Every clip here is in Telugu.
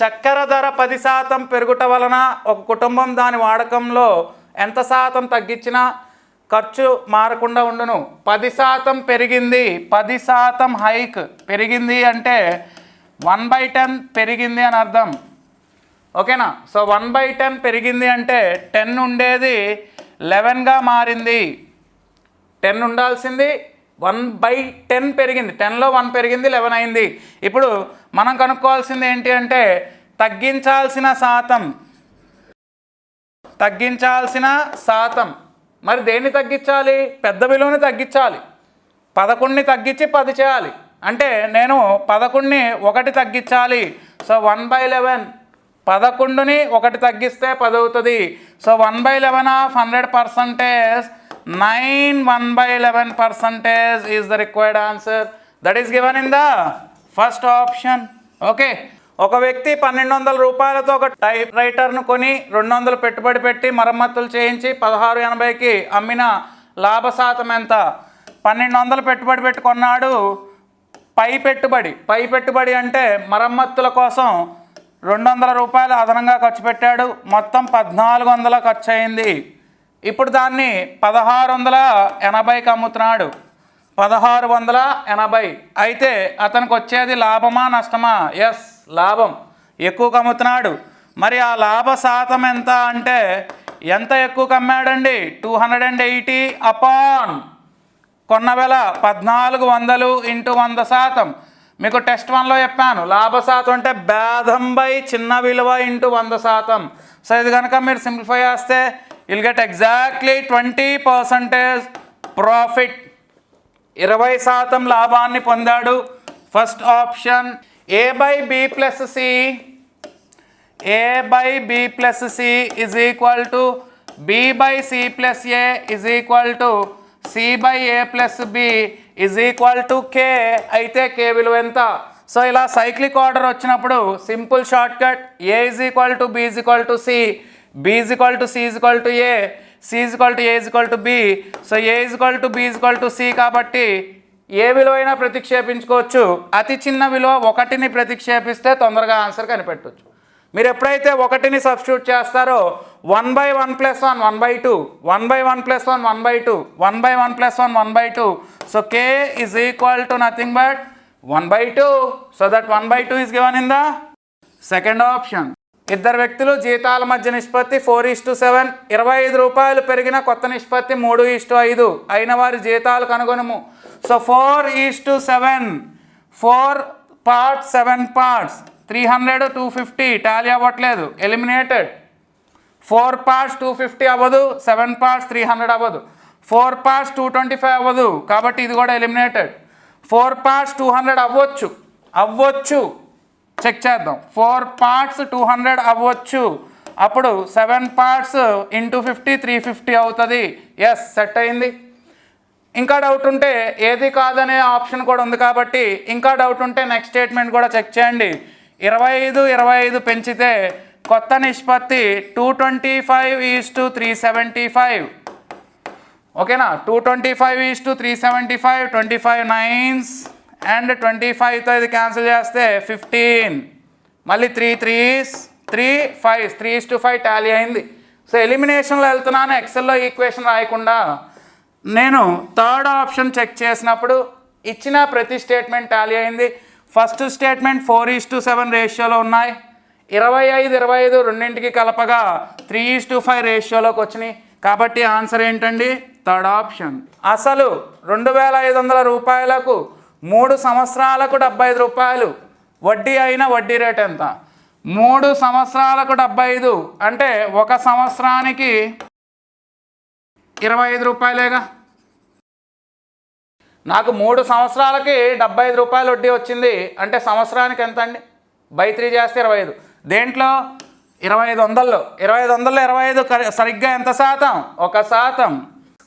చక్కెర ధర పది శాతం పెరుగుట వలన ఒక కుటుంబం దాని వాడకంలో ఎంత శాతం తగ్గించినా ఖర్చు మారకుండా ఉండును. పది శాతం పెరిగింది పది శాతం హైక్. పెరిగింది అంటే వన్ బై టెన్ పెరిగింది అని అర్థం. ఓకేనా? సో వన్ బై టెన్ పెరిగింది అంటే టెన్ ఉండేది లెవెన్గా మారింది. టెన్ ఉండాల్సింది వన్ బై టెన్ పెరిగింది. టెన్లో వన్ పెరిగింది లెవెన్ అయింది. ఇప్పుడు మనం కనుక్కోవాల్సింది ఏంటి అంటే తగ్గించాల్సిన శాతం. తగ్గించాల్సిన శాతం. మరి దేన్ని తగ్గించాలి? పెద్ద విలువని తగ్గించాలి. పదకొండుని తగ్గించి పది చేయాలి. అంటే నేను పదకొండుని ఒకటి తగ్గించాలి. So one by eleven. పదకొండుని ఒకటి తగ్గిస్తే పది అవుతుంది so one by eleven of hundred percentage nine one by eleven percentage is the required answer that is given in the first option okay ఒక వ్యక్తి పన్నెండు వందల రూపాయలతో ఒక టైప్ రైటర్ను కొని రెండు వందలు పెట్టుబడి పెట్టి మరమ్మతులు చేయించి పదహారు ఎనభైకి అమ్మిన లాభ శాతం ఎంత? పన్నెండు వందలు పెట్టుబడి పెట్టుకున్నాడు పై పెట్టుబడి. పై పెట్టుబడి అంటే మరమ్మతుల కోసం రెండు వందల రూపాయలు అదనంగా ఖర్చు పెట్టాడు. మొత్తం పద్నాలుగు వందల ఖర్చు అయింది ఇప్పుడు దాన్ని పదహారు వందల ఎనభైకి అమ్ముతున్నాడు. పదహారు వందల ఎనభై. అయితే అతనికి వచ్చేది లాభమా నష్టమా? ఎస్ లాభం. ఎక్కువ అమ్ముతున్నాడు. మరి ఆ లాభ శాతం ఎంత అంటే ఎంత ఎక్కువ అమ్మాడండి? Two hundred and eighty upon కొన్నవేల పద్నాలుగు వందలు ఇంటూ వంద శాతం. మీకు టెస్ట్ వన్లో చెప్పాను. లాభ శాతం అంటే భేదం బై చిన్న విలువ ఇంటూ వంద శాతం. సో ఇది కనుక మీరు సింప్లిఫై చేస్తే you'll get exactly twenty percentage profit ఇరవై శాతం లాభాన్ని పొందాడు. First option A by B plus C A by B plus C is equal to B by C plus A is equal to C by A plus B is equal to K అయితే కే విలువ ఎంత? సో ఇలా సైక్లిక్ ఆర్డర్ వచ్చినప్పుడు simple short cut A is equal to B is equal to C B is equal to C is equal to A C equal to A is equal to B so A is equal to B is equal to C కాబట్టి ఏ విలువైనా ప్రతిక్షేపించుకోవచ్చు. అతి చిన్న విలువ ఒకటిని ప్రతిక్షేపిస్తే తొందరగా ఆన్సర్ కనిపెట్టవచ్చు మీరు ఎప్పుడైతే ఒకటిని సబ్స్టిట్యూట్ చేస్తారో one by one plus one one by two one by one plus one one by two one by one plus one one by two. So K is equal to nothing but one by two. So that one by two is given in the second option ఇద్దరు వ్యక్తులు జీతాల మధ్య నిష్పత్తి ఫోర్ ఈస్టు సెవెన్. ఇరవై ఐదు రూపాయలు పెరిగిన కొత్త నిష్పత్తి మూడు ఈస్టు ఐదు. అయిన వారి జీతాలు కనుగొనము. So four is to seven. Four parts seven parts. Three hundred two fifty. Tally అవ్వట్లేదు. Eliminated. Four parts two fifty అవ్వదు. సెవెన్ పార్ట్స్ త్రీ హండ్రెడ్ అవ్వదు. Four parts two twenty five అవ్వదు. కాబట్టి ఇది కూడా eliminated. Four parts two hundred అవ్వచ్చు. అవ్వచ్చు. చెక్ చేద్దాం. ఫోర్ పార్ట్స్ టూ హండ్రెడ్ అవ్వచ్చు. అప్పుడు seven parts into fifty three fifty అవుతుంది. ఎస్ సెట్ అయింది. ఇంకా డౌట్ ఉంటే ఏది కాదనే ఆప్షన్ కూడా ఉంది కాబట్టి ఇంకా డౌట్ ఉంటే నెక్స్ట్ స్టేట్మెంట్ కూడా చెక్ చేయండి. ఇరవై ఐదు ఇరవై ఐదు పెంచితే కొత్త నిష్పత్తి two twenty five is to three seventy five ఓకేనా two twenty five is to three seventy five twenty five nines and twenty ఫైవ్తో ఇది క్యాన్సిల్ చేస్తే ఫిఫ్టీన్ మళ్ళీ three threes three five threes to five tally అయింది. సో ఎలిమినేషన్లో వెళ్తున్నాను ఎక్సెల్లో ఈక్వేషన్ రాయకుండా. నేను థర్డ్ ఆప్షన్ చెక్ చేసినప్పుడు ఇచ్చిన ప్రతి స్టేట్మెంట్ టాలీ అయింది. First statement four is to seven రేషియోలో ఉన్నాయి. ఇరవై ఐదు ఇరవై ఐదు రెండింటికి కలపగా త్రీ ఈస్ టు ఫైవ్ రేషియోలోకి వచ్చినాయి. కాబట్టి ఆన్సర్ ఏంటండి? థర్డ్ ఆప్షన్ అసలు రెండు వేల ఐదు వందల రూపాయలకు మూడు సంవత్సరాలకు డెబ్బై ఐదు రూపాయలు. వడ్డీ అయిన వడ్డీ రేట్ ఎంత? మూడు సంవత్సరాలకు డెబ్బై ఐదు అంటే ఒక సంవత్సరానికి ఇరవై ఐదు రూపాయలేగా? నాకు మూడు సంవత్సరాలకి డెబ్బై ఐదు రూపాయలు వడ్డీ వచ్చింది. అంటే సంవత్సరానికి ఎంత అండి బై త్రీ చేస్తే ఇరవై ఐదు దేంట్లో? ఇరవై ఐదు వందల్లో. ఇరవై ఐదు వందల్లో ఇరవై ఐదు సరిగ్గా ఎంత శాతం? ఒక శాతం.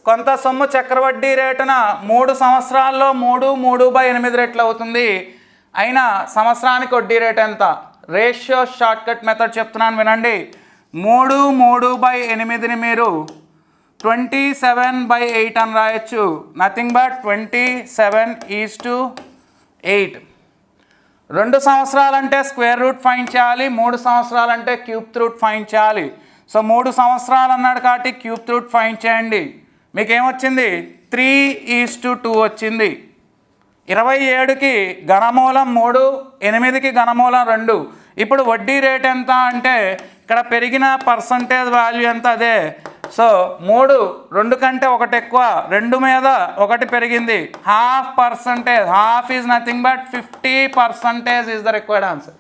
కొంత సొమ్ము చక్రవడ్డీ రేటున మూడు సంవత్సరాల్లో మూడు మూడు బై ఎనిమిది రెట్లు అవుతుంది. అయినా సంవత్సరానికి వడ్డీ రేట్ ఎంత? రేషియో షార్ట్కట్ మెథడ్ చెప్తున్నాను వినండి. మూడు మూడు బై ఎనిమిదిని మీరు ట్వంటీ సెవెన్ బై ఎయిట్ అని రాయొచ్చు. Nothing but twenty seven is to eight. రెండు సంవత్సరాలంటే స్క్వేర్ రూట్ ఫైన్ చేయాలి మూడు సంవత్సరాలంటే క్యూబ్ రూట్ ఫైన్ చేయాలి. సో మూడు సంవత్సరాలు అన్నాడు కాబట్టి క్యూబ్ రూట్ ఫైన్ చేయండి. మీకు ఏమొచ్చింది త్రీ ఈస్ టు టూ వచ్చింది. ఇరవై ఏడుకి ఘనమూలం మూడు ఎనిమిదికి ఘనమూలం రెండు. ఇప్పుడు వడ్డీ రేట్ ఎంత అంటే ఇక్కడ పెరిగిన పర్సంటేజ్ వాల్యూ ఎంత అదే. సో మూడు రెండు కంటే ఒకటి ఎక్కువ రెండు మీద ఒకటి పెరిగింది. Half percentage half is nothing but fifty percentage is the required answer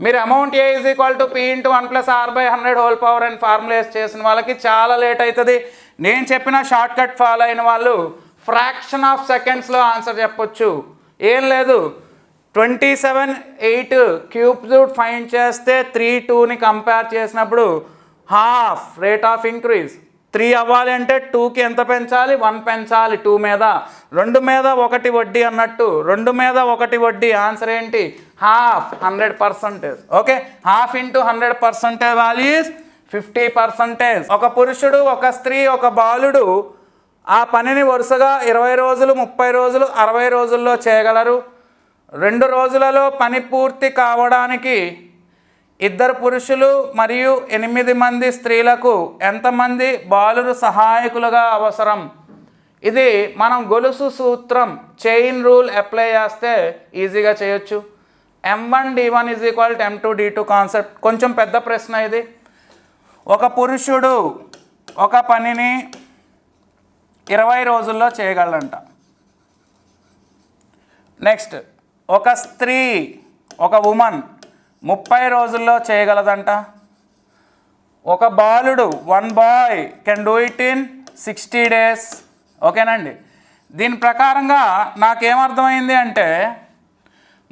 మీరు amount A is equal to P into one plus R by hundred whole power and formulas చేసిన వాళ్ళకి చాలా లేట్ అవుతుంది. నేను చెప్పిన షార్ట్ కట్ ఫాలో అయిన వాళ్ళు ఫ్రాక్షన్ ఆఫ్ సెకండ్స్లో ఆన్సర్ చెప్పొచ్చు. ఏం లేదు. Twenty seven eight cube find find చేస్తే త్రీ టూని కంపేర్ చేసినప్పుడు half rate of increase three అవ్వాలి అంటే టూకి ఎంత పెంచాలి? వన్ పెంచాలి టూ మీద. రెండు మీద ఒకటి వడ్డీ అన్నట్టు. రెండు మీద ఒకటి వడ్డీ ఆన్సర్ ఏంటి? Half hundred percentage okay half into hundred percentage values fifty percentage. ఒక పురుషుడు ఒక స్త్రీ ఒక బాలుడు ఆ పనిని వరుసగా ఇరవై రోజులు ముప్పై రోజులు అరవై రోజుల్లో చేయగలరు. రెండు రోజులలో పని పూర్తి కావడానికి ఇద్దరు పురుషులు మరియు ఎనిమిది మంది స్త్రీలకు ఎంతమంది బాలురు సహాయకులుగా అవసరం? ఇది మనం గొలుసు సూత్రం చైన్ రూల్ అప్లై చేస్తే ఈజీగా చేయొచ్చు. M one D one is equal to M two D two concept కొంచెం పెద్ద ప్రశ్న ఇది. ఒక పురుషుడు ఒక పనిని ఇరవై రోజుల్లో చేయగలంట నెక్స్ట్ ఒక స్త్రీ ఒక ఉమన్ ముప్పై రోజుల్లో చేయగలదంట. ఒక బాలుడు one boy can do it in sixty days. ఓకేనండి? దీని ప్రకారంగా నాకేమర్థమైంది అంటే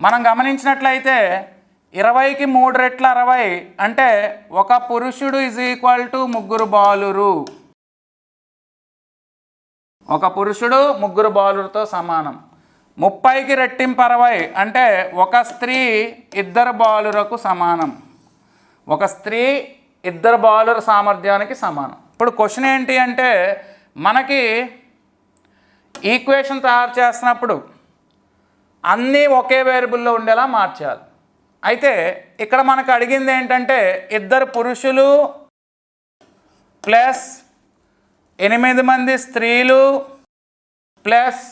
మనం గమనించినట్లయితే ఇరవైకి మూడు రెట్ల అరవై అంటే ఒక పురుషుడు ఇజ్ ఈక్వల్ టు ముగ్గురు బాలురు. ఒక పురుషుడు ముగ్గురు బాలులతో సమానం. ముప్పైకి రెట్టింపు అరవై అంటే ఒక స్త్రీ ఇద్దరు బాలురకు సమానం. ఒక స్త్రీ ఇద్దరు బాలుర సామర్థ్యానికి సమానం. ఇప్పుడు క్వశ్చన్ ఏంటి అంటే మనకి ఈక్వేషన్ తయారు చేస్తున్నప్పుడు అన్నీ ఒకే వేరియబుల్లో ఉండేలా మార్చాలి. అయితే ఇక్కడ మనకు అడిగింది ఏంటంటే ఇద్దరు పురుషులు ప్లస్ ఎనిమిది మంది స్త్రీలు ప్లస్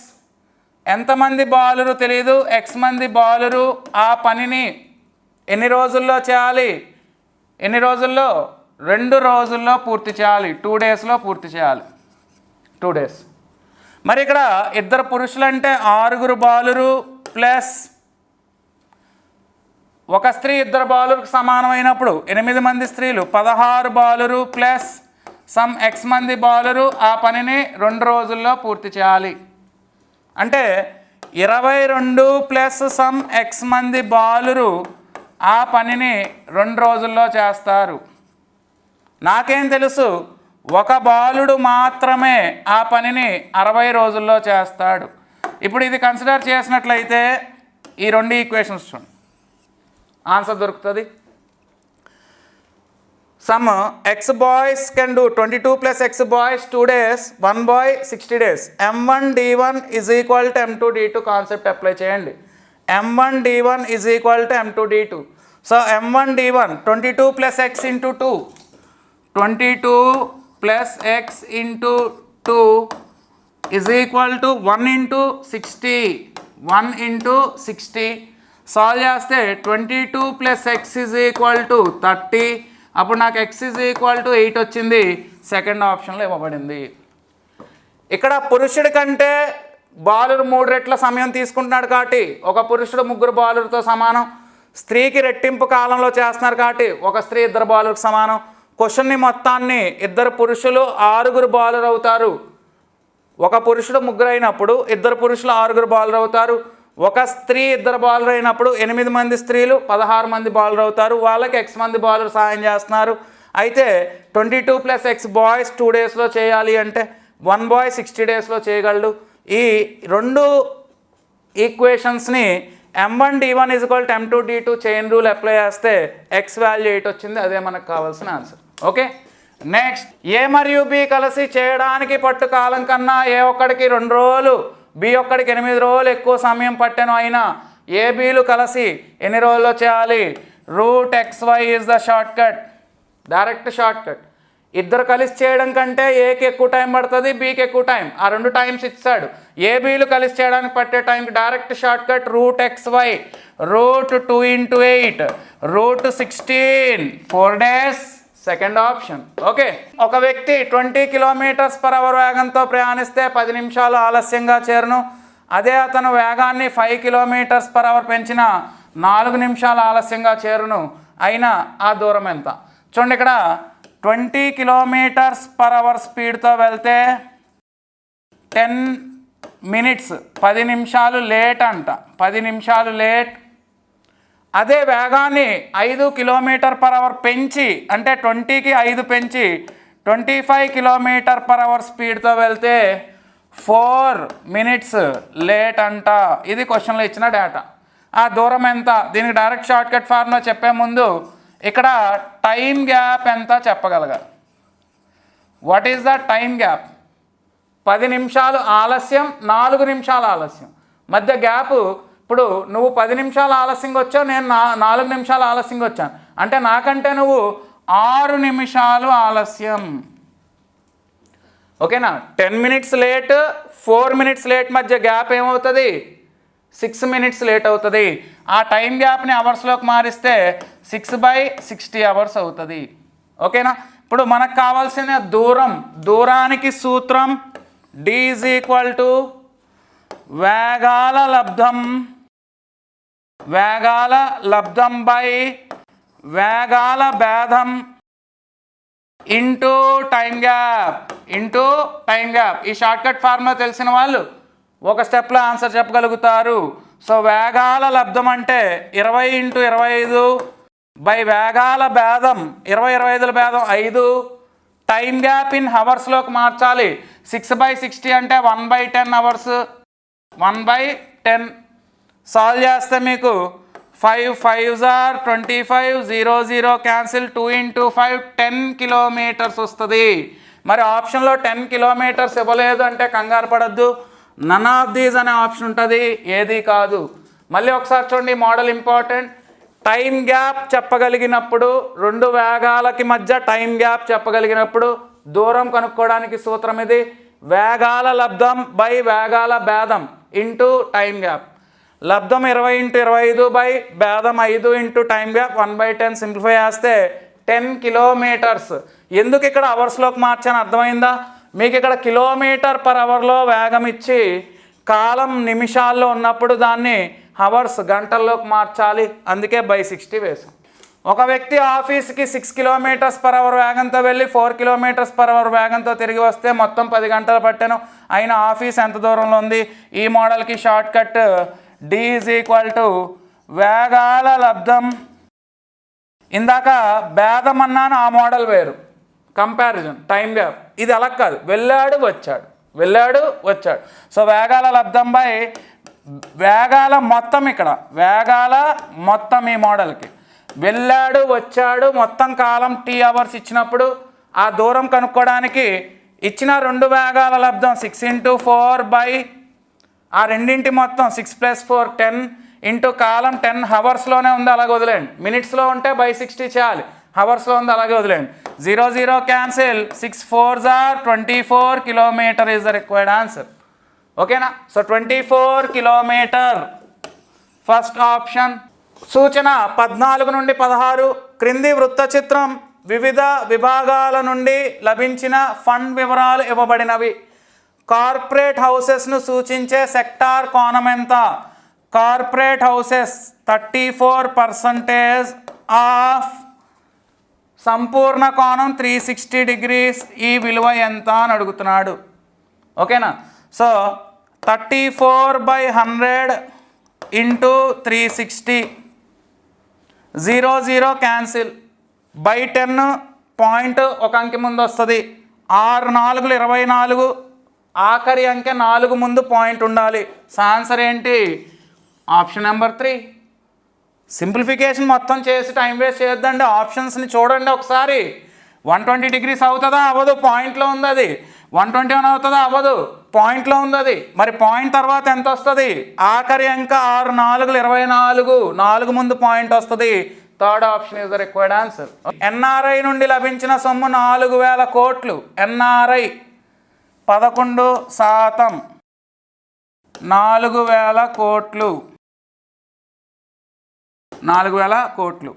ఎంతమంది బాలురు తెలియదు ఎక్స్ మంది బాలురు. ఆ పనిని ఎన్ని రోజుల్లో చేయాలి? ఎన్ని రోజుల్లో? రెండు రోజుల్లో పూర్తి చేయాలి. టూ డేస్లో పూర్తి చేయాలి. టూ డేస్ మరి ఇక్కడ ఇద్దరు పురుషులంటే ఆరుగురు బాలురు ప్లస్ ఒక స్త్రీ ఇద్దరు బాలులకు సమానమైనప్పుడు ఎనిమిది మంది స్త్రీలు పదహారు బాలురు ప్లస్ సమ్ ఎక్స్ మంది బాలురు ఆ పనిని రెండు రోజుల్లో పూర్తి చేయాలి. అంటే ఇరవై రెండు ప్లస్ సమ్ ఎక్స్ మంది బాలురు ఆ పనిని రెండు రోజుల్లో చేస్తారు. నాకేం తెలుసు? ఒక బాలుడు మాత్రమే ఆ పనిని అరవై రోజుల్లో చేస్తాడు. ఇప్పుడు ఇది కన్సిడర్ చేసినట్లయితే ఈ రెండు ఈక్వేషన్స్ చూడండి. ఆన్సర్ దొరుకుతుంది. Some x boys can do twenty two plus x boys two days one boy sixty days M one D one is equal to M two D two concept apply చేయండి. M one D one is equal to M two D two so M one D one twenty two plus x into two twenty two plus x into two is equal to one into sixty one into sixty solve చేస్తే twenty two plus x is equal to thirty అప్పుడు నాకు x is equal to eight వచ్చింది. సెకండ్ ఆప్షన్లో ఇవ్వబడింది. ఇక్కడ పురుషుడి కంటే బాలురు మూడు రెట్ల సమయం తీసుకుంటున్నాడు కాబట్టి ఒక పురుషుడు ముగ్గురు బాలులతో సమానం. స్త్రీకి రెట్టింపు కాలంలో చేస్తున్నారు కాబట్టి ఒక స్త్రీ ఇద్దరు బాలులకు సమానం. క్వశ్చన్ని మొత్తాన్ని ఇద్దరు పురుషులు ఆరుగురు బాలురు అవుతారు ఒక పురుషుడు ముగ్గురు అయినప్పుడు ఇద్దరు పురుషులు ఆరుగురు బాలురు అవుతారు ఒక స్త్రీ ఇద్దరు బౌలర్ అయినప్పుడు ఎనిమిది మంది స్త్రీలు పదహారు మంది బౌలర్ అవుతారు. వాళ్ళకి ఎక్స్ మంది బౌలర్ సాయం చేస్తున్నారు. అయితే twenty two plus x boys two డేస్లో చేయాలి అంటే వన్ బాయ్ సిక్స్టీ డేస్లో చేయగలడు. ఈ రెండు ఈక్వేషన్స్ని M one D one is equal M two D two chain rule apply చేస్తే ఎక్స్ వాల్యూ ఎయిట్ వచ్చింది. అదే మనకు కావాల్సిన ఆన్సర్ ఓకే నెక్స్ట్ ఏ మరియు బి కలిసి చేయడానికి పట్టు కాలం కన్నా ఏ ఒక్కడికి రెండు రోజులు బి ఒక్కడికి ఎనిమిది రోజులు ఎక్కువ సమయం పట్టెను అయినా ఏబీలు కలిసి ఎన్ని రోజుల్లో చేయాలి? Root x y is the short cut direct short cut ఇద్దరు కలిసి చేయడం కంటే ఏకి ఎక్కువ టైం పడుతుంది బీకి ఎక్కువ టైం. ఆ రెండు టైమ్స్ ఇచ్చాడు. ఏబీలు కలిసి చేయడానికి పట్టే టైంకి direct short cut root x y root two into eight. Root sixteen. Four days. Second option okay ఒక వ్యక్తి ట్వంటీ కిలోమీటర్స్ పర్ అవర్ వేగంతో ప్రయాణిస్తే పది నిమిషాలు ఆలస్యంగా చేరును. అదే అతను వేగాన్ని ఫైవ్ కిలోమీటర్స్ పర్ అవర్ పెంచిన నాలుగు నిమిషాలు ఆలస్యంగా చేరును. అయినా ఆ దూరం ఎంత? చూడండి ఇక్కడ ట్వంటీ కిలోమీటర్స్ పర్ అవర్ స్పీడ్తో వెళ్తే టెన్ మినిట్స్ పది నిమిషాలు లేట్ అంట. పది నిమిషాలు లేట్ అదే వేగాన్ని ఐదు కిలోమీటర్ పర్ అవర్ పెంచి అంటే ట్వంటీకి ఐదు పెంచి twenty five kilometer per hour స్పీడ్తో వెళ్తే ఫోర్ మినిట్స్ లేట్ అంట. ఇది క్వశ్చన్లో ఇచ్చిన డేటా ఆ దూరం ఎంత? దీనికి డైరెక్ట్ షార్ట్కట్ ఫార్ములా చెప్పే ముందు ఇక్కడ టైం గ్యాప్ ఎంత చెప్పగలగాలి? What is the time gap పది నిమిషాలు ఆలస్యం నాలుగు నిమిషాలు ఆలస్యం. మధ్య గ్యాప్ ఇప్పుడు నువ్వు పది నిమిషాలు ఆలస్యంగా వచ్చావు నేను నా నాలుగు నిమిషాలు ఆలస్యంగా వచ్చాను. అంటే నాకంటే నువ్వు ఆరు నిమిషాలు ఆలస్యం. ఓకేనా? Ten minutes late four minutes late మధ్య గ్యాప్ ఏమవుతుంది? సిక్స్ మినిట్స్ లేట్ అవుతుంది. ఆ టైం గ్యాప్ని అవర్స్లోకి మారిస్తే సిక్స్ బై సిక్స్టీ అవర్స్ అవుతుంది. ఓకేనా? ఇప్పుడు మనకు కావాల్సిన దూరం దూరానికి సూత్రం డీజ్ ఈక్వల్ టు వేగాల లబ్ధం వేగాల లబ్ధం బై వేగాల భేదం into time gap. Into time gap. ఈ షార్ట్కట్ ఫార్ములా తెలిసిన వాళ్ళు ఒక స్టెప్లో ఆన్సర్ చెప్పగలుగుతారు. సో వేగాల లబ్ధం అంటే ఇరవై ఇంటూ ఇరవై ఐదు బై వేగాల భేదం. ఇరవై ఇరవై ఐదుల భేదం ఐదు. టైం గ్యాప్ ఇన్ హవర్స్లోకి మార్చాలి. సిక్స్ బై సిక్స్టీ అంటే one by ten hours. One by ten solve చేస్తే మీకు five five jar twenty five zero zero cancel two into five ten kilometers వస్తుంది. మరి ఆప్షన్లో టెన్ కిలోమీటర్స్ ఇవ్వలేదు అంటే కంగారు పడద్దు. నన్ ఆఫ్ దీస్ అనే ఆప్షన్ ఉంటుంది. ఏది కాదు. మళ్ళీ ఒకసారి చూడండి మోడల్ ఇంపార్టెంట్ టైం గ్యాప్ చెప్పగలిగినప్పుడు రెండు వేగాలకి మధ్య టైం గ్యాప్ చెప్పగలిగినప్పుడు దూరం కనుక్కోవడానికి సూత్రం ఇది. వేగాల లబ్ధం బై వేగాల భేదం ఇంటూ టైం గ్యాప్ లబ్ధం ఇరవై ఇంటూ ఇరవై ఐదు బై భేదం ఐదు into time gap one by ten simplify చేస్తే టెన్ కిలోమీటర్స్. ఎందుకు ఇక్కడ అవర్స్లోకి మార్చాను? అర్థమైందా? మీకు ఇక్కడ కిలోమీటర్ పర్ అవర్లో వేగం ఇచ్చి కాలం నిమిషాల్లో ఉన్నప్పుడు దాన్ని అవర్స్ గంటల్లోకి మార్చాలి. అందుకే బై సిక్స్టీ వేసాం ఒక వ్యక్తి ఆఫీస్కి సిక్స్ కిలోమీటర్స్ పర్ అవర్ వేగంతో వెళ్ళి ఫోర్ కిలోమీటర్స్ పర్ అవర్ వేగంతో తిరిగి వస్తే మొత్తం పది గంటలు పట్టాను. అయిన ఆఫీస్ ఎంత దూరంలో ఉంది? ఈ మోడల్కి short cut D is equal to వేగాల లబ్ధం. ఇందాక భేదం అన్నాను ఆ మోడల్ వేరు. కంపారిజన్ టైం గ్యాప్ ఇది అలా కాదు. వెళ్ళాడు వచ్చాడు. వెళ్ళాడు వచ్చాడు. సో వేగాల లబ్ధం బై వేగాల మొత్తం ఇక్కడ. వేగాల మొత్తం ఈ మోడల్కి వెళ్ళాడు వచ్చాడు మొత్తం కాలం టీ అవర్స్ ఇచ్చినప్పుడు ఆ దూరం కనుక్కోవడానికి ఇచ్చిన రెండు వేగాల లబ్ధం సిక్స్ ఇంటూ ఫోర్ బై ఆ రెండింటి మొత్తం six plus four ten into కాలం టెన్ హవర్స్లోనే ఉంది అలాగే వదిలేండి మినిట్స్లో ఉంటే బై సిక్స్టీ చేయాలి. హవర్స్లో ఉంది అలాగే వదిలేండి zero zero cancel six four jar twenty four kilometer is the required answer ఓకేనా so twenty four kilometer first option సూచన పద్నాలుగు నుండి పదహారు. క్రింది వృత్త చిత్రం. వివిధ విభాగాల నుండి లభించిన ఫండ్ వివరాలు ఇవ్వబడినవి. కార్పొరేట్ హౌసెస్ను సూచించే సెక్టార్ కోణం ఎంత? Corporate houses thirty four percentage of సంపూర్ణ కోణం త్రీ సిక్స్టీ డిగ్రీస్. ఈ విలువ ఎంత అని అడుగుతున్నాడు. ఓకేనా? So thirty four by hundred into three sixty. Zero zero cancel. By ten point ఒక అంకె ముందు వస్తుంది. ఆరు నాలుగులు ఇరవై నాలుగు. ఆఖరి అంకె నాలుగు ముందు పాయింట్ ఉండాలి. ఆన్సర్ ఏంటి? ఆప్షన్ నెంబర్ త్రీ సింప్లిఫికేషన్ మొత్తం చేసి టైం వేస్ట్ చేయొద్దండి. ఆప్షన్స్ని చూడండి ఒకసారి. వన్ ట్వంటీ డిగ్రీస్ అవుతుందా? అవ్వదు. పాయింట్లో ఉంది అది. వన్ ట్వంటీ వన్ అవుతుందా? అవ్వదు. పాయింట్లో ఉంది అది. మరి పాయింట్ తర్వాత ఎంత వస్తుంది? ఆఖరి అంక ఆరు నాలుగులు ఇరవై నాలుగు. నాలుగు ముందు పాయింట్ వస్తుంది. Third option is the required answer NRI నుండి లభించిన సొమ్ము నాలుగు వేల కోట్లు. ఎన్ఆర్ఐ పదకొండు శాతం. నాలుగు వేల కోట్లు. నాలుగు వేల కోట్లు.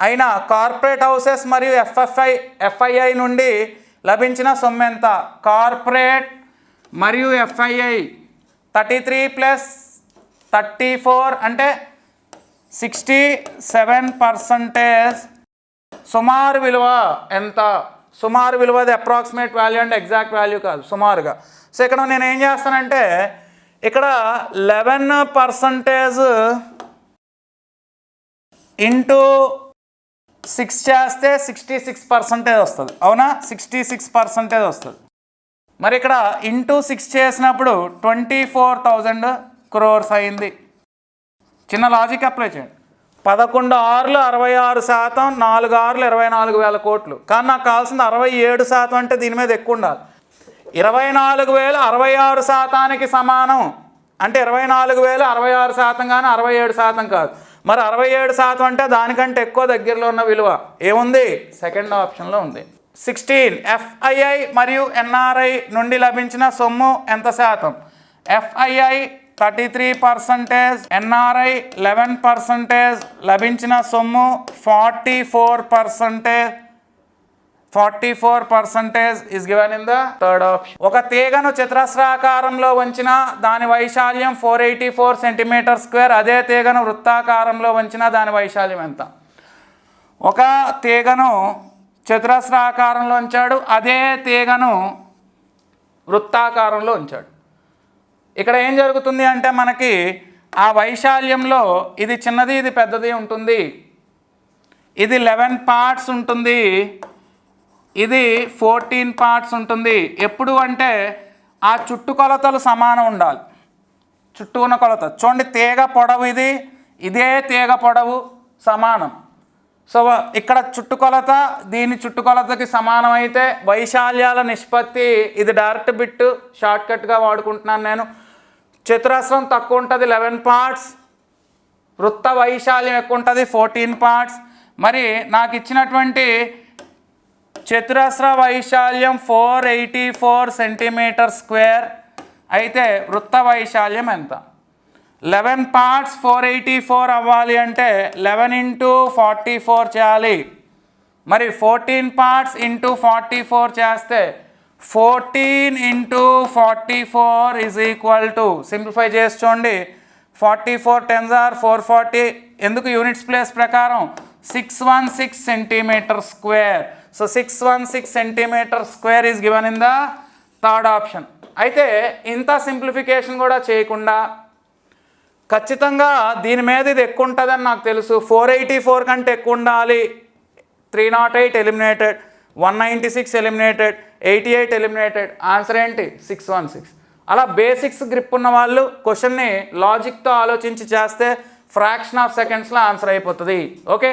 అయినా కార్పొరేట్ హౌసెస్ మరియు ఎఫ్ఎఫ్ఐ ఎఫ్ఐఐ నుండి లభించిన సొమ్ము ఎంత కార్పొరేట్ మరియు FII thirty three plus thirty four అంటే సిక్స్టీ సెవెన్ పర్సంటేజ్. సుమారు విలువ ఎంత? సుమారు విలువది అప్రాక్సిమేట్ వాల్యూ అంటే ఎగ్జాక్ట్ వాల్యూ కాదు సుమారుగా. సో ఇక్కడ నేను ఏం చేస్తానంటే ఇక్కడ లెవెన్ పర్సంటేజ్ ఇంటూ సిక్స్ చేస్తే సిక్స్టీ సిక్స్ పర్సంటేజ్ వస్తుంది. అవునా? సిక్స్టీ సిక్స్ పర్సంటేజ్ వస్తుంది. మరి ఇక్కడ ఇంటూ సిక్స్ చేసినప్పుడు ట్వంటీ ఫోర్ థౌజండ్ క్రోర్స్ అయింది. చిన్న లాజిక్ అప్లై చేయండి. పదకొండు ఆరులు అరవై ఆరు శాతం నాలుగు ఆరులు ఇరవై నాలుగు వేల కోట్లు. కానీ నాకు కావాల్సింది అరవై ఏడు శాతం అంటే దీని మీద ఎక్కువ ఉండాలి. ఇరవై నాలుగు వేలు అరవై ఆరు శాతానికి సమానం. అంటే ఇరవై నాలుగు వేలు అరవై ఆరు శాతం కానీ అరవై ఏడు శాతం కాదు. మరి అరవై ఏడు శాతం అంటే దానికంటే ఎక్కువ దగ్గరలో ఉన్న విలువ ఏముంది? సెకండ్ ఆప్షన్లో ఉంది. సిక్స్టీన్ ఎఫ్ఐఐ మరియు ఎన్ఆర్ఐ నుండి లభించిన సొమ్ము ఎంత శాతం? FII thirty three percentage NRI eleven percentage లభించిన సొమ్ము forty four percentage. Forty four percentage is given in the third option ఒక తీగను చతురస్రాకారంలో వంచిన దాని వైశాల్యం four eighty four centimeter square అదే తీగను వృత్తాకారంలో వంచిన దాని వైశాల్యం ఎంత? ఒక తీగను చతురస్రాకారంలో ఉంచాడు అదే తీగను వృత్తాకారంలో ఉంచాడు. ఇక్కడ ఏం జరుగుతుంది అంటే మనకి ఆ వైశాల్యంలో ఇది చిన్నది ఇది పెద్దది ఉంటుంది. ఇది లెవెన్ పార్ట్స్ ఉంటుంది. ఇది ఫోర్టీన్ పార్ట్స్ ఉంటుంది. ఎప్పుడు అంటే ఆ చుట్టుకొలతలు సమానం ఉండాలి. చుట్టూ ఉన్న కొలత. చూడండి తీగ పొడవు ఇది. ఇదే తీగ పొడవు సమానం. సో ఇక్కడ చుట్టుకొలత దీని చుట్టుకొలతకి సమానం అయితే వైశాల్యాల నిష్పత్తి ఇది డైరెక్ట్ బిట్టు షార్ట్కట్గా వాడుకుంటున్నాను నేను. చతురస్రం తక్కువ ఉంటుంది లెవెన్ పార్ట్స్ వృత్త వైశాల్యం ఎక్కువ ఉంటుంది ఫోర్టీన్ పార్ట్స్ మరి నాకు ఇచ్చినటువంటి చతురస్ర వైశాల్యం four eighty four centimeter square అయితే వృత్త వైశాల్యం ఎంత? Eleven parts four eighty four అవ్వాలి అంటే లెవెన్ ఇంటూ ఫార్టీ ఫోర్ చేయాలి. మరి fourteen parts into forty four చేస్తే fourteen into forty four is equal to simplify చేసి చూడండి. Forty four tens or four forty ఎందుకు యూనిట్స్ ప్లేస్ ప్రకారం? Six one six centimeter square so six one six centimeter square is given in the third option అయితే ఇంత సింప్లిఫికేషన్ కూడా చేయకుండా ఖచ్చితంగా దీని మీద ఇది ఎక్కువ ఉంటుందని నాకు తెలుసు. ఫోర్ ఎయిటీ ఫోర్ కంటే ఎక్కువ ఉండాలి. Three not eight eliminated one ninety six eliminated eighty eight eliminated answer ఏంటి? సిక్స్ వన్ సిక్స్ అలా బేసిక్స్ గ్రిప్ ఉన్న వాళ్ళు క్వశ్చన్ని లాజిక్తో ఆలోచించి చేస్తే ఫ్రాక్షన్ ఆఫ్ సెకండ్స్లో ఆన్సర్ అయిపోతుంది. ఓకే